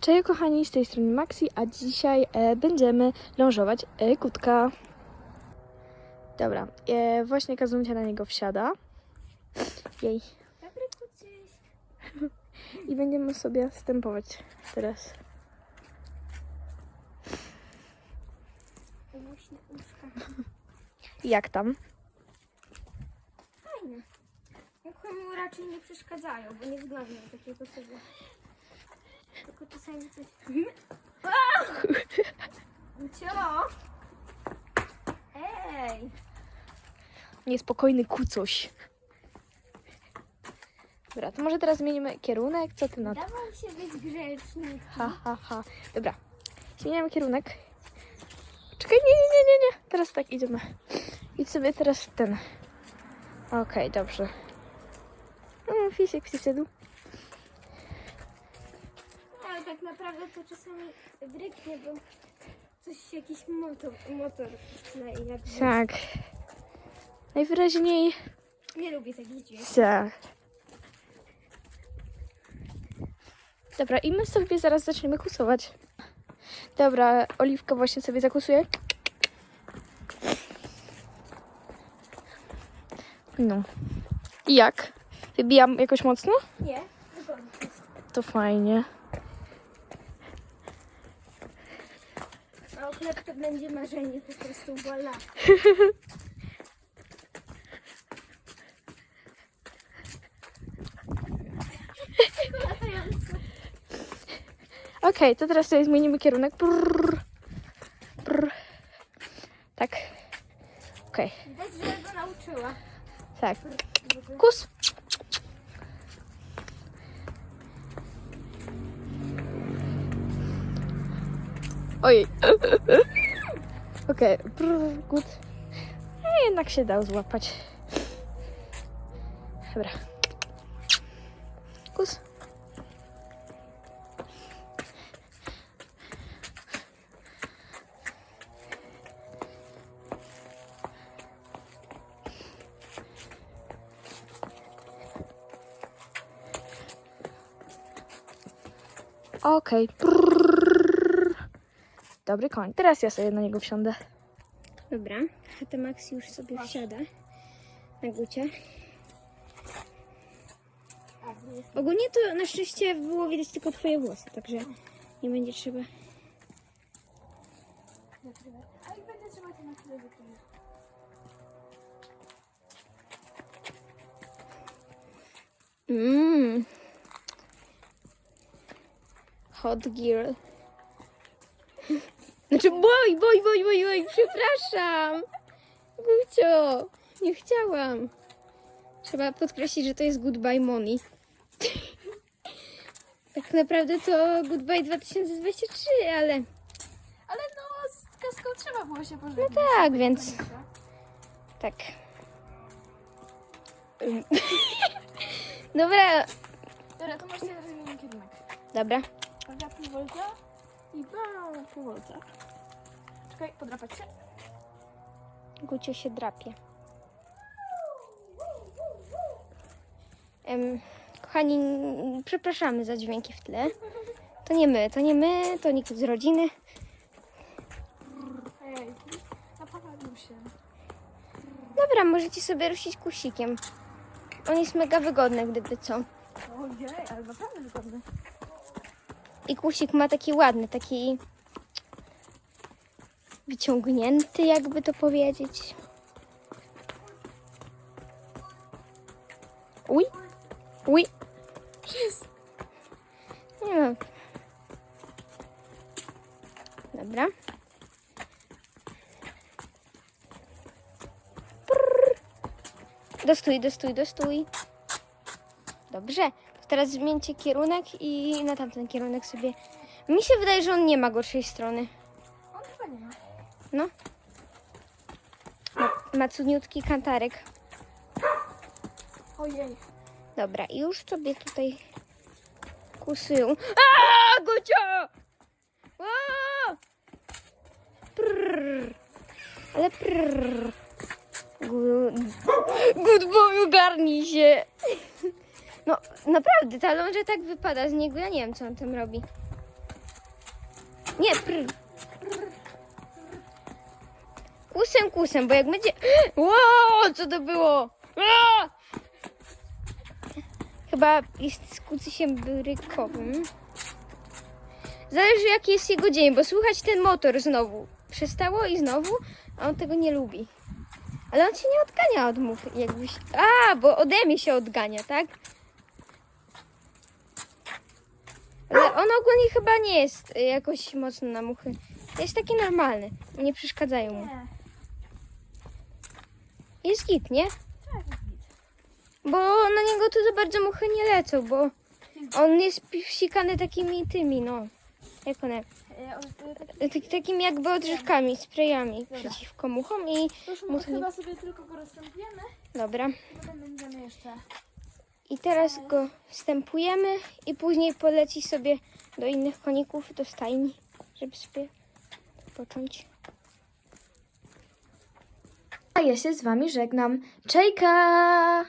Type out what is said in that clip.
Cześć kochani, z tej strony Maxi, a dzisiaj e, będziemy lążować e, kutka. Dobra, e, właśnie Kazumcia na niego wsiada. Jej. Dobry kucyś. I będziemy sobie stępować teraz. Głośne uszka. Jak tam? Fajne. Nikomu raczej nie przeszkadzają, bo nie wyglądają takiego sobie. Tylko czasami coś... Cio! Ej! Niespokojny kucoś. Dobra, to może teraz zmienimy kierunek? Co ty na to? Dawał się być grzeczny. Ha, ha, ha. Dobra, zmieniamy kierunek. Czekaj, nie, nie, nie, nie, nie. Teraz tak idziemy. Idź sobie teraz w ten. Okej, dobrze. Mm, Fisiek przyszedł. Tak naprawdę to czasami bryknie, bo coś, jakiś motor, motor klei jak Tak. Najwyraźniej Nie lubię takich dźwięków. tak. Dobra, i my sobie zaraz zaczniemy kusować. Dobra, Oliwka właśnie sobie zakusuje. No. I jak? Wybijam jakoś mocno? Nie, wygodnie. To fajnie. A oklep to będzie marzenie po prostu. Latające. Okej, to teraz sobie zmienimy kierunek. Brrr. Tak. Okej, Widać, że go nauczyła. tak. Kus. Ojej. Okej, brrr, good. A jednak się dał złapać. Dobra. Kus. Okej. Brrr. Dobry koń. Teraz ja sobie na niego wsiądę. Dobra, a Max już sobie wsiada na gucie. Ogólnie to na szczęście było widać tylko twoje włosy, także nie będzie trzeba. Ale będę na. Mmm. Hot girl. Znaczy, boj, boj, boj, boj, boj, przepraszam. Gucio, nie chciałam. Trzeba podkreślić, że to jest Goodbye Money. tak naprawdę to Goodbye 2023, ale Ale no, z kaską trzeba było się pożywić. no tak, więc tak. Dobra, Dobra, to masz sobie zmienić kierunek. dobra. Uwaga, pół i bam, pół. Czekaj, podrapać się. Gucio się drapie. Em, kochani, przepraszamy za dźwięki w tle. To nie my, to nie my, to nikt z rodziny. Ej, napawalił się. Dobra, możecie sobie rusić kusikiem. On jest mega wygodny, gdyby co. Ojej, ale naprawdę wygodny. I kusik ma taki ładny, taki wyciągnięty, jakby to powiedzieć. Uj, uj. Nie no. Dobra. Prrr. Dostój, dostój, dostój. Dobrze. Teraz zmieńcie kierunek i na tamten kierunek sobie. Mi się wydaje, że on nie ma gorszej strony. On chyba nie ma. No. Ma, ma cudniutki kantarek. Ojej. Dobra, i już sobie tutaj kusują. Aaa, Gucio! Aaa! Prrr. Ale prrr. Good, boy, ogarnij się. No, naprawdę, ta ląża tak wypada z niego. Ja nie wiem, co on tam robi. Nie, pr. Kusem, kusem, bo jak będzie... Wow, co to było? Chyba jest z kucysiem brykowym. Zależy jaki jest jego dzień, bo słychać ten motor znowu. Przestało i znowu, a on tego nie lubi. Ale on się nie odgania od muchy, jakbyś... A, bo ode mnie się odgania, tak? Ale on ogólnie chyba nie jest y, jakoś mocno na muchy. Jest taki normalny, nie przeszkadzają mu. Jest git, nie? Tak, jest git. Bo na niego to za bardzo muchy nie lecą, bo on jest wsikany takimi tymi, no. Jak one? Tak- Tak, takimi jakby odżywkami, sprayami Dobra. przeciwko muchom i... Muchy nie- chyba sobie tylko go rozstępujemy. Dobra. Potem będziemy jeszcze... I teraz go wstępujemy i później poleci sobie do innych koników, do stajni, żeby sobie począć. A ja się z wami żegnam. Czejka!